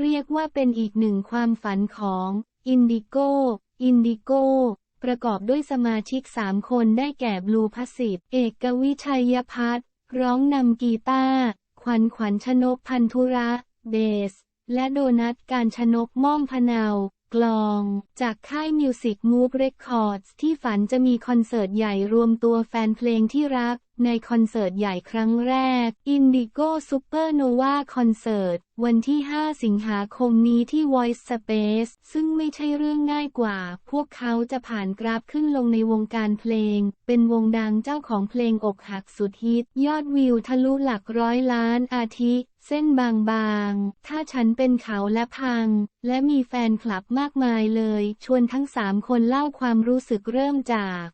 เรียกว่าเป็นอีกหนึ่งความฝันของอินดิโกอินดิโกประกอบด้วยสมาชิกสามคนได้แก่บลูพัสสิตเอกวิชัยพัฒน์ร้องนำกีตาร์ขวัญขวัญชนกพันธุระ เบส และโดนัทการชนกม่อมพนาว กลอง จากค่ายมิวสิกมูฟเรคคอร์ดที่ฝันจะมีคอนเสิร์ตใหญ่รวมตัวแฟนเพลงที่รัก ในคอนเสิร์ตใหญ่ครั้งแรก Indigo Super Nova Concert วันที่ 5 สิงหาคมนี้ที่ Voice Space ซึ่งไม่ใช่เรื่องง่ายกว่า พวกเขาจะผ่านกราฟขึ้นลงในวงการเพลง เป็นวงดังเจ้าของเพลงอกหักสุดฮิต ยอดวิวทะลุหลักร้อยล้านอาทิ เส้นบางๆ ถ้าฉันเป็นเขาและพัง และมีแฟนคลับมากมายเลย ชวนทั้งสามคนเล่าความรู้สึกเริ่มจาก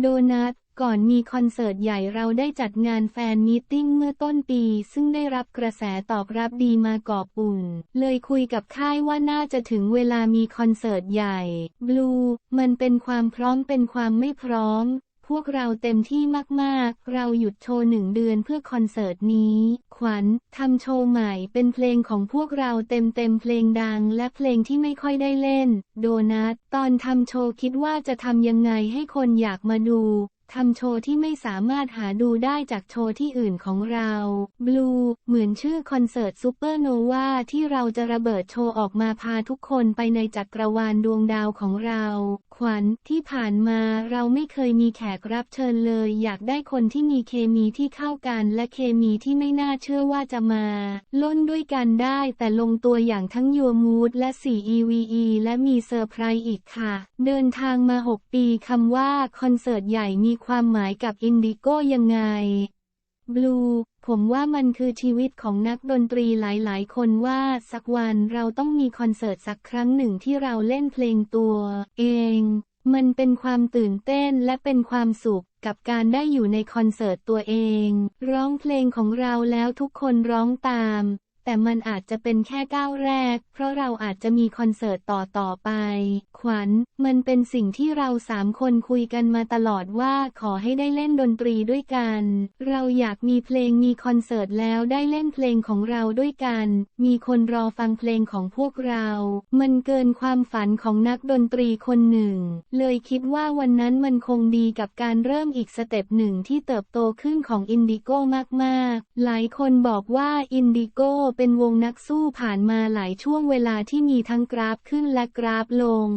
โดนัทก่อนมีคอนเสิร์ตใหญ่เราได้จัดงานแฟนมีตติ้งเมื่อต้นปี ซึ่งได้รับกระแสตอบรับดีมากอบอุ่น เลยคุยกับค่ายว่าน่าจะถึงเวลามีคอนเสิร์ตใหญ่ บลู มันเป็นความพร้อมเป็นความไม่พร้อม พวกเราเต็มที่มากๆ เราหยุดโชว์หนึ่งเดือนเพื่อคอนเสิร์ตนี้ ขวัญทำโชว์ใหม่เป็นเพลงของพวกเราเต็มเต็มๆเพลงดังและเพลงที่ไม่ค่อยได้เล่น โดนัทตอนทำโชว์คิดว่าจะทำยังไงให้คนอยากมาดู ทำโชว์ที่ไม่สามารถหาดูได้จากโชว์ที่อื่นของเรา บลู เหมือนชื่อคอนเสิร์ตซูเปอร์โนวาที่เราจะระเบิดโชว์ออกมาพาทุกคนไปในจักรวาลดวงดาวของเรา ขวัญที่ผ่านมาเราไม่เคยมีแขกรับเชิญเลย อยากได้คนที่มีเคมีที่เข้ากันและเคมีที่ไม่น่าเชื่อว่าจะมาล่นด้วยกันได้แต่ลงตัวอย่างทั้งยัวมูดและ 4EVE และมีเซอร์ไพรส์อีกค่ะ เดินทางมา 6 ปีคำว่าคอนเสิร์ตใหญ่มีความหมายกับอินดิโก้ยังไง บลู ผมว่ามันคือชีวิตของนักดนตรีหลายๆ คนว่าสักวันเราต้องมีคอนเสิร์ตสักครั้งหนึ่งที่เราเล่นเพลงตัวเอง มันเป็นความตื่นเต้นและเป็นความสุขกับการได้อยู่ในคอนเสิร์ตตัวเอง ร้องเพลงของเราแล้วทุกคนร้องตาม แต่มันอาจจะเป็นแค่ก้าวแรก เพราะเราอาจจะมีคอนเสิร์ตต่อต่อไป ขวัญ มันเป็นสิ่งที่เราสามคนคุยกันมาตลอดว่าขอให้ได้เล่นดนตรีด้วยกัน เราอยากมีเพลงมีคอนเสิร์ตแล้วได้เล่นเพลงของเราด้วยกัน มีคนรอฟังเพลงของพวกเรา มันเกินความฝันของนักดนตรีคนหนึ่ง เลยคิดว่าวันนั้นมันคงดีกับการเริ่มอีกสเต็ปหนึ่งที่เติบโตขึ้นของอินดิโก้มากๆ หลายคนบอกว่าอินดิโก้เป็นวงนักสู้ผ่านมาหลายช่วงเวลาที่มีทั้งกราฟขึ้นและกราฟลง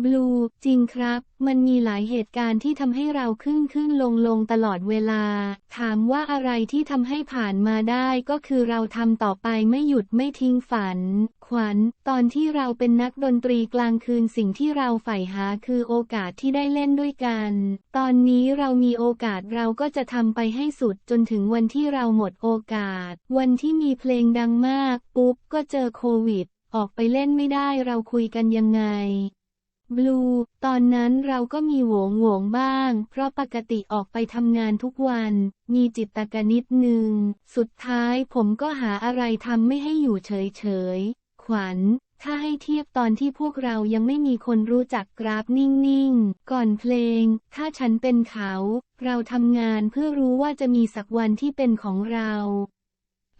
บลู จริงครับ มันมีหลายเหตุการณ์ที่ทำให้เราขึ้นขึ้นลงลงตลอดเวลา ถามว่าอะไรที่ทำให้ผ่านมาได้ก็คือเราทำต่อไปไม่หยุดไม่ทิ้งฝัน ขวัญ ตอนที่เราเป็นนักดนตรีกลางคืนสิ่งที่เราใฝ่หาคือโอกาสที่ได้เล่นด้วยกัน ตอนนี้เรามีโอกาสเราก็จะทำไปให้สุดจนถึงวันที่เราหมดโอกาส วันที่มีเพลงดังมาก ปุ๊บก็เจอโควิด ออกไปเล่นไม่ได้เราคุยกันยังไง บลู ตอนนั้นเราก็มีโหวงโหวงบ้าง เพราะปกติออกไปทำงานทุกวัน มีจิตตกนิดหนึ่งสุดท้ายผมก็หาอะไรทำไม่ให้อยู่เฉยๆขวัญ ถ้าให้เทียบตอนที่พวกเรายังไม่มีคนรู้จักกราฟนิ่งๆ ก่อนเพลง ถ้าฉันเป็นเขา เราทำงานเพื่อรู้ว่าจะมีสักวันที่เป็นของเรา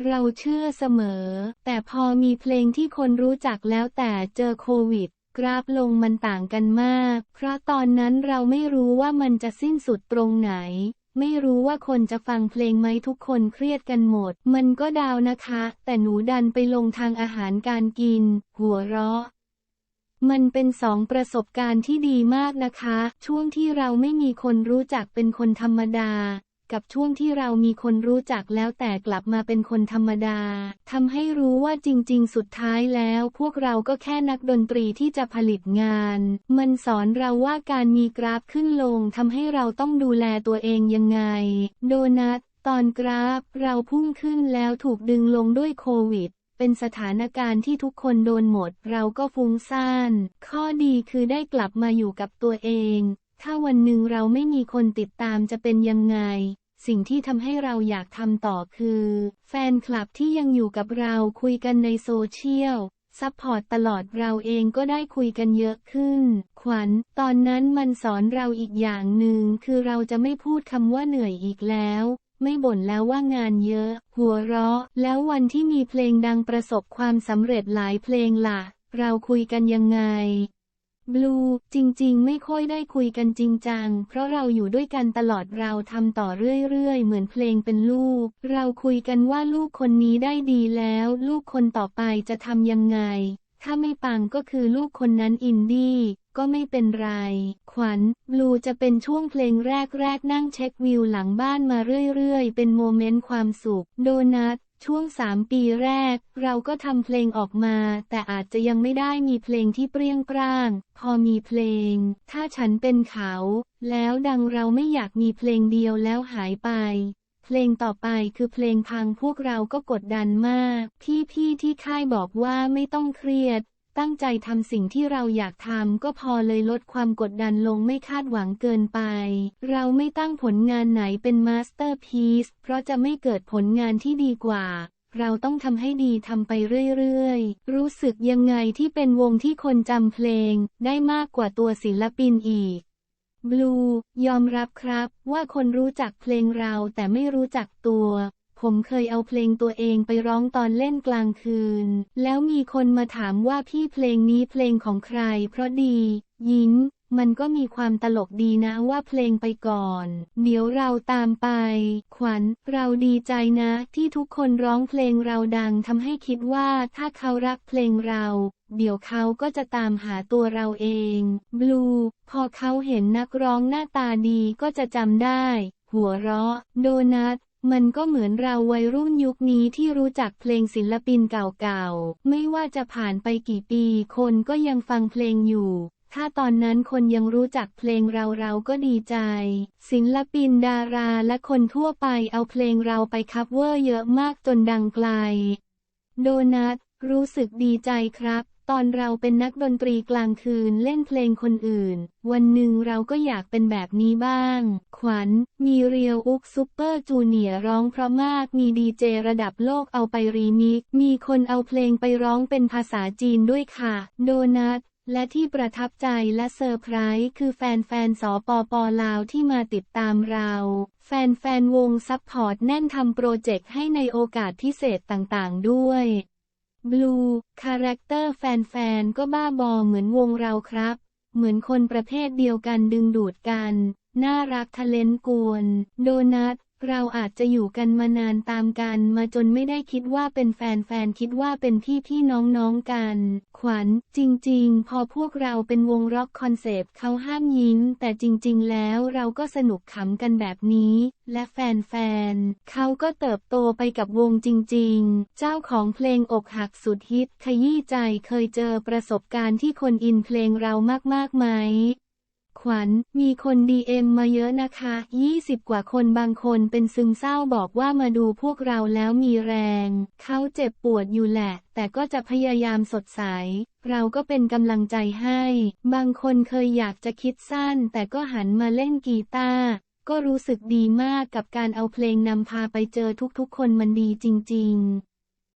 เราเชื่อเสมอ แต่พอมีเพลงที่คนรู้จักแล้วแต่เจอโควิด กราฟลงมันต่างกันมาก เพราะตอนนั้นเราไม่รู้ว่ามันจะสิ้นสุดตรงไหน ไม่รู้ว่าคนจะฟังเพลงไหมทุกคนเครียดกันหมด มันก็ดาวนะคะ แต่หนูดันไปลงทางอาหารการกิน หัวเราะมันเป็นสองประสบการณ์ที่ดีมากนะคะ ช่วงที่เราไม่มีคนรู้จักเป็นคนธรรมดา กับช่วงที่เรามีคนรู้จักแล้วแต่กลับมาเป็นคนธรรมดาทำให้รู้ว่าจริง ๆ สุดท้ายแล้วพวกเราก็แค่นักดนตรีที่จะผลิตงาน มันสอนเราว่าการมีกราฟขึ้นลงทำให้เราต้องดูแลตัวเองยังไง โดนัทตอนกราฟเราพุ่งขึ้นแล้วถูกดึงลงด้วยโควิดเป็นสถานการณ์ที่ทุกคนโดนหมด เราก็ฟุ้งซ่าน ข้อดีคือได้กลับมาอยู่กับตัวเอง ถ้าวันหนึ่งเราไม่มีคนติดตามจะเป็นยังไง สิ่งที่ทำให้เราอยากทำต่อคือ แฟนคลับที่ยังอยู่กับเราคุยกันในโซเชียลซัพพอร์ตตลอดเราเองก็ได้คุยกันเยอะขึ้น ขวัญ ตอนนั้นมันสอนเราอีกอย่างหนึ่งคือเราจะไม่พูดคำว่าเหนื่อยอีกแล้ว ไม่บ่นแล้วว่างานเยอะ หัวเราะ แล้ววันที่มีเพลงดังประสบความสำเร็จหลายเพลงล่ะ เราคุยกันยังไง บลู จริงๆ ไม่ค่อยได้คุยกันจริงจัง เพราะเราอยู่ด้วยกันตลอดเราทำต่อเรื่อยๆ เหมือนเพลงเป็นลูก เราคุยกันว่าลูกคนนี้ได้ดีแล้ว ลูกคนต่อไปจะทำยังไง ถ้าไม่ปังก็คือลูกคนนั้นอินดี้ก็ไม่เป็นไร ขวัญ บลูจะเป็นช่วงเพลงแรกๆ นั่งเช็ควิวหลังบ้านมาเรื่อยๆ เป็นโมเมนต์ความสุข โดนัท ช่วงสามปีแรก เราก็ทำเพลงออกมา แต่อาจจะยังไม่ได้มีเพลงที่เปรี้ยงปร้าง พอมีเพลง ถ้าฉันเป็นเขา แล้วดังเราไม่อยากมีเพลงเดียวแล้วหายไป เพลงต่อไปคือเพลงพังพวกเราก็กดดันมาก พี่ๆที่ค่ายบอกว่าไม่ต้องเครียด ตั้งใจทำสิ่งที่เราอยากทำก็พอเลยลดความกดดันลงไม่คาดหวังเกินไป เราไม่ตั้งผลงานไหนเป็นมาสเตอร์พีซเพราะจะไม่เกิดผลงานที่ดีกว่า เราต้องทำให้ดีทำไปเรื่อยๆ รู้สึกยังไงที่เป็นวงที่คนจำเพลง ได้มากกว่าตัวศิลปินอีกบลูยอมรับครับว่าคนรู้จักเพลงเราแต่ไม่รู้จักตัว ผมเคยเอาเพลงตัวเองไปร้องตอนเล่นกลางคืน แล้วมีคนมาถามว่าพี่เพลงนี้เพลงของใคร เพราะดี ยิ้ม มันก็มีความตลกดีนะว่าเพลงไปก่อน เดี๋ยวเราตามไป ขวัญ เราดีใจนะ ที่ทุกคนร้องเพลงเราดังทำให้คิดว่าถ้าเขารักเพลงเราเดี๋ยวเขาก็จะตามหาตัวเราเอง บลู พอเขาเห็นนักร้องหน้าตาดีก็จะจำได้ หัวเราะ โดนัท มันก็เหมือนเราวัยรุ่นยุคนี้ที่รู้จักเพลงศิลปินเก่าๆ ไม่ว่าจะผ่านไปกี่ปีคนก็ยังฟังเพลงอยู่ ถ้าตอนนั้นคนยังรู้จักเพลงเราเราก็ดีใจ ศิลปินดาราและคนทั่วไปเอาเพลงเราไปคัฟเวอร์เยอะมากจนดังไกล โดนัทรู้สึกดีใจครับ ตอนเราเป็นนักดนตรีกลางคืนเล่นเพลงคนอื่น วันหนึ่งเราก็อยากเป็นแบบนี้บ้าง ขวัญ มีเรียวอุกซูเปอร์จูเนียร์ร้องเพราะมากมีดีเจระดับโลกเอาไปรีมิก มีคนเอาเพลงไปร้องเป็นภาษาจีนด้วยค่ะ โดนัทและที่ประทับใจและเซอร์ไพรส์คือแฟนๆสปปลาวที่มาติดตามเรา แฟนๆวงซัพพอร์ตแน่นทำโปรเจกต์ให้ในโอกาสพิเศษต่างๆด้วย บลูคาแรคเตอร์แฟนๆ ก็บ้าบอเหมือนวงเราครับ เหมือนคนประเภทเดียวกันดึงดูดกัน น่ารักทะเลนกวน โดนัท เราอาจจะอยู่กันมานานตามกันมาจนไม่ได้คิดว่าเป็นแฟนๆคิดว่าเป็นพี่พี่น้องน้องๆกัน ขวัญ จริง ๆ พอพวกเราเป็นวงร็อกคอนเซปต์เขาห้ามยิ้ม แต่จริง ๆ แล้วเราก็สนุกขำกันแบบนี้ และแฟนๆเขาก็เติบโตไปกับวงจริง ๆ เจ้าของเพลงอกหักสุดฮิต ขยี้ใจเคยเจอประสบการณ์ที่คนอินเพลงเรามากๆไหม ขวัญ มีคนดีเอ็มมาเยอะนะคะ 20 กว่าคนบางคนเป็นซึมเศร้าบอกว่ามาดูพวกเราแล้วมีแรง เขาเจ็บปวดอยู่แหละ แต่ก็จะพยายามสดใส เราก็เป็นกำลังใจให้ บางคนเคยอยากจะคิดสั้น แต่ก็หันมาเล่นกีตาร์ก็รู้สึกดีมากกับการเอาเพลงนำพาไปเจอทุกๆ คนมันดีจริง ๆ